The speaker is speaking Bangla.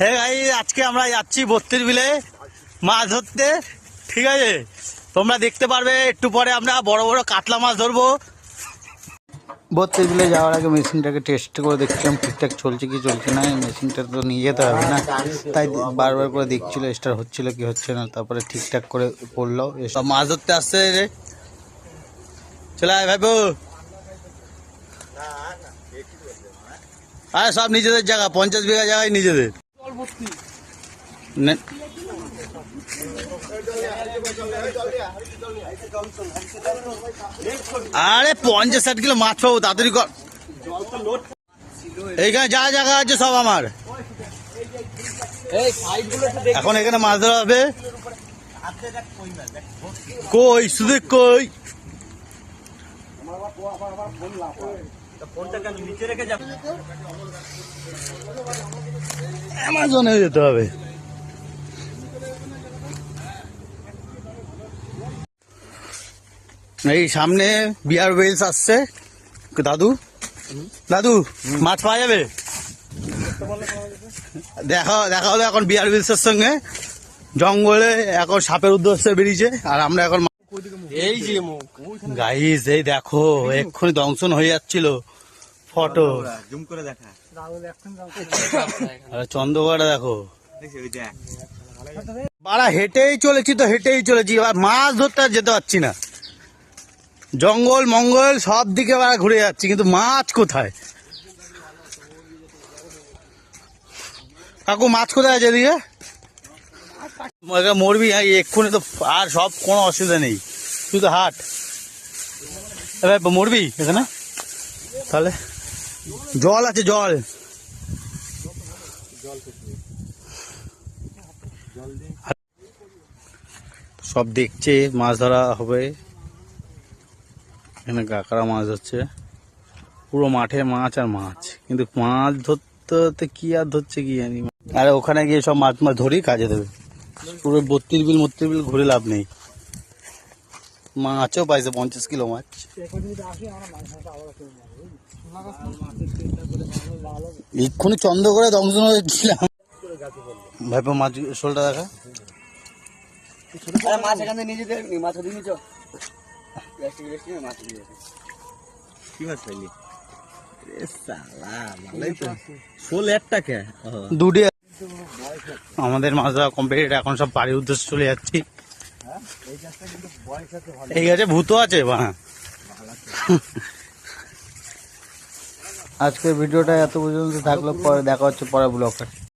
হে ভাই আজকে আমরা যাচ্ছি বত্রিশ বিলে মাছ ধরতে। ঠিক আছে? তোমরা দেখতে পারবে একটু পরে আমরা বড় বড় কাতলা মাছ ধরবো। বত্রিশ বিলে যাওয়ার আগে মেশিনটাকে টেস্ট করে দেখছিলাম ঠিকঠাক চলছে কি চলছে না মেশিনটা তো নিয়ে যেতে হবে না। তাই বারবার করে দেখছিল স্টার হচ্ছিল কি হচ্ছে না তারপরে ঠিকঠাক করে পড়ল। মাছ ধরতে আসছে রে চলে আয় ভাইবো আরে সব নিজেদের জায়গা পঞ্চাশ বিঘা জায়গায় নিজেদের। নে- আরে পঞ্চাশ ষাট কিলো মাছ পাবো তাড়াতাড়ি কর। এইখানে যা জায়গা আছে সব আমার। এখন এখানে মাছ ধরা হবে। কই শুধু কই? অ্যামাজনে যেতে হবে। এই সামনে বিয়ার ওয়েলস আসছে। দাদু? দাদু মাছ পাওয়া যাবে? দেখা দেখা হলো এখন বিয়ার ওয়েলসের সঙ্গে। জঙ্গলে এখন সাপের উদ্দেশ্যে বেরিয়েছে আর আমরা এখন এই যে মুখ। গাইস এই দেখো এক্ষুনি দংশন হয়ে যাচ্ছিল। ফটো জুম করে দেখা। আর চন্দ্রগড়া দেখো। বাড়া হেঁটেই চলেছি তো হেঁটেই চলেছি। এবার মাছ ধরতে আর যেতে পারছি না। জঙ্গল মঙ্গল সব দিকে বাড়া ঘুরে যাচ্ছি কিন্তু মাছ কোথায়? কাকু মাছ কোথায় আছে এদিকে? মরবি? হ্যাঁ, এক্ষুনি তো আর সব কোনো অসুবিধা নেই। তুই তো হাট। এবার মরবি এখানে? তাহলে? জল আছে, জল। সব দেখছে, মাছ ধরা হবে। এখানে কাকারা মাছ ধরছে। পুরো মাঠে মাছ আর মাছ। কিন্তু মাছ ধরতে কি আর ধরছে কি জানি। আরে ওখানে গিয়ে সব মাছ মাছ ধরি কাজে দেবে। পুরো বত্রিশ বিল মত্রিশ বিল ঘুরে লাভ নেই। মাছও পাইছে পঞ্চাশ কিলো মাছ। এক্ষুনি চন্দ্র করে দংশন হয়েছিলাম ভাইপো মাছ শোলটা দেখা। মাছ এখান মাছ নিচ আমাদের মাছ ধরা কমপ্লিট এখন সব বাড়ির উদ্দেশ্যে চলে যাচ্ছি। এই গাছে ভূত আছে বা আজকের ভিডিওটা এত পর্যন্ত থাকল, পরে দেখা হচ্ছে পরে ব্লগে